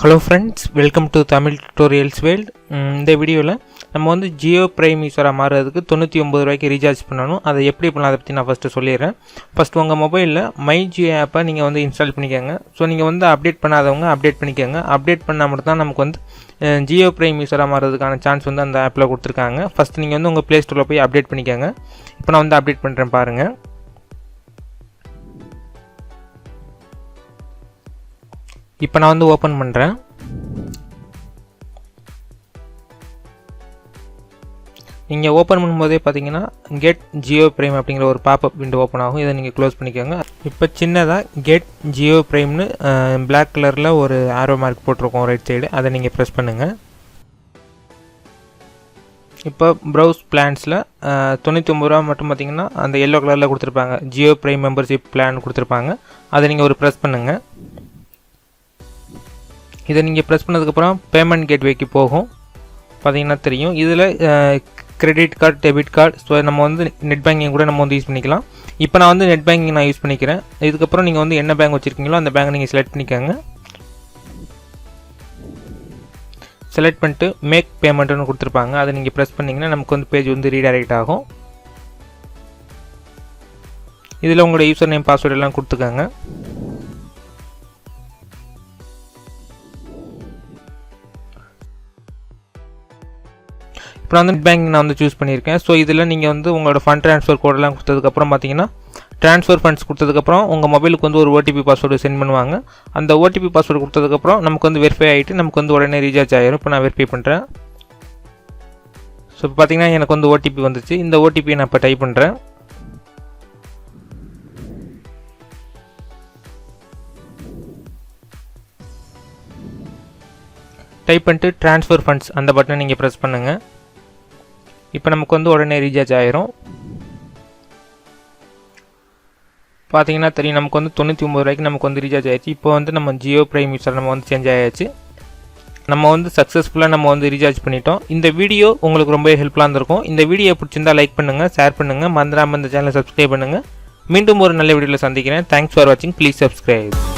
Hello friends welcome to Tamil tutorials world இந்த வீடியோவில் நம்ம வந்து ஜியோ பிரைம் யூஸராக மாறுறதுக்கு தொண்ணூற்றி ஒம்பது ரூபாய்க்கு ரீசார்ஜ் பண்ணணும். அதை எப்படி பண்ணலாம் அதை பற்றி நான் ஃபஸ்ட்டு சொல்லிடுறேன். ஃபஸ்ட் உங்கள் மொபைலில் மை ஜியோ ஆப்பை நீங்கள் வந்து இன்ஸ்டால் பண்ணிக்கோங்க. ஸோ நீங்கள் வந்து அப்டேட் பண்ணாதவங்க அப்டேட் பண்ணிக்கோங்க. அப்டேட் பண்ணால் மட்டும் தான் நமக்கு வந்து ஜியோ பிரைம் யூஸராக மாறுறதுக்கான சான்ஸ் வந்து அந்த ஆப்பில் கொடுத்துருக்காங்க. ஃபஸ்ட் நீங்கள் வந்து உங்கள் ப்ளே ஸ்டோரில் போய் அப்டேட் பண்ணிக்கோங்க. இப்போ நான் வந்து அப்டேட் பண்ணுறேன் பாருங்கள் இப்போ நான் வந்து ஓப்பன் பண்ணுறேன் நீங்கள் ஓப்பன் பண்ணும்போதே பார்த்தீங்கன்னா கெட் ஜியோ பிரைம் அப்படிங்கிற ஒரு பாப்அப் விண்டோ ஓப்பன் ஆகும். இதை நீங்கள் க்ளோஸ் பண்ணிக்கோங்க. இப்போ சின்னதாக கெட் ஜியோ பிரைம்னு பிளாக் கலரில் ஒரு ஆரோ மார்க் போட்டிருக்கோம் ரைட் சைடு அதை நீங்கள் ப்ரெஸ் பண்ணுங்கள் இப்போ ப்ரௌஸ் பிளான்ஸில் தொண்ணூற்றொம்பது ரூபா மட்டும் பார்த்தீங்கன்னா அந்த எல்லோ கலரில் கொடுத்துருப்பாங்க. ஜியோ பிரைம் மெம்பர்ஷிப் பிளான் கொடுத்துருப்பாங்க. அதை நீங்கள் ஒரு ப்ரெஸ் பண்ணுங்கள் இதை நீங்கள் ப்ரெஸ் பண்ணதுக்கப்புறம் பேமெண்ட் கேட்வேக்கு போகும். பார்த்தீங்கன்னா தெரியும். இதில் credit card debit card so நம்ம வந்து நெட் பேங்கிங் கூட நம்ம வந்து யூஸ் பண்ணிக்கலாம். இப்போ நான் வந்து நெட் பேங்கிங் நான் யூஸ் பண்ணிக்கிறேன். இதுக்கப்புறம் நீங்கள் வந்து என்ன பேங்க் வச்சுருக்கீங்களோ அந்த பேங்க் நீங்கள் செலக்ட் பண்ணிக்கோங்க. செலக்ட் பண்ணிட்டு மேக் பேமெண்ட்னு கொடுத்துருப்பாங்க. அதை நீங்கள் ப்ரெஸ் பண்ணிங்கன்னா நமக்கு வந்து பேஜ் வந்து ரீடைரக்ட் ஆகும். இதில் உங்களோட யூசர் நேம் பாஸ்வேர்டு எல்லாம் கொடுத்துக்கோங்க. இப்போ நான் வந்து நெட் பேங்கிங் நான் வந்து சூஸ் பண்ணியிருக்கேன். ஸோ இதில் நீங்கள் வந்து உங்களோட ஃபண்ட் ட்ரான்ஸ்ஃபர் கோடெல்லாம் கொடுத்ததுக்கப்புறம் பார்த்தீங்கன்னா ட்ரான்ஸ்ஃபர் ஃபண்ட்ஸ் கொடுத்ததுக்கப்புறம் உங்கள் மொபைலுக்கு வந்து ஒரு ஓடிபி பாஸ்வேர்டு சென்ட் பண்ணுவாங்க. அந்த ஓடிபி பாஸ்வேர்டு கொடுத்ததுக்கப்புறம் நமக்கு வந்து வெரிஃபை ஆகிட்டு நமக்கு வந்து உடனே ரீசார்ஜ் ஆகிடும் இப்போ நான் வெரிஃபை பண்ணுறேன் ஸோ இப்போ பார்த்தீங்கன்னா எனக்கு வந்து ஓடிபி வந்துச்சு. இந்த ஓடிபியை நான் இப்போ டைப் பண்ணுறேன் டைப் பண்ணிட்டு ட்ரான்ஸ்ஃபர் ஃபண்ட்ஸ் அந்த பட்டனை நீங்கள் ப்ரெஸ் பண்ணுங்கள் இப்போ நமக்கு வந்து உடனே ரீசார்ஜ் ஆயிரும். பார்த்தீங்கன்னா தெரியும் நமக்கு வந்து தொண்ணூற்றி ஒம்பது ரூபாய்க்கு நமக்கு வந்து ரீசார்ஜ் ஆயிடுச்சு. இப்போ வந்து நம்ம ஜியோ பிரைம் யூஸர் நம்ம வந்து சேஞ்ச் ஆயாச்சு. நம்ம வந்து சக்ஸஸ்ஃபுல்லாக நம்ம வந்து ரீசார்ஜ் பண்ணிட்டோம். இந்த வீடியோ உங்களுக்கு ரொம்ப ஹெல்ப்ஃபுல்லாக இருந்திருக்கும். இந்த வீடியோ பிடிச்சிருந்தா லைக் பண்ணுங்கள் ஷேர் பண்ணுங்கள் மந்திராம இந்த சேனலை சப்ஸ்கிரைப் பண்ணுங்கள் மீண்டும் ஒரு நல்ல வீடியோவில் சந்திக்கிறேன். தேங்க்ஸ் ஃபார் வாட்சிங் ப்ளீஸ் சப்ஸ்கிரைப்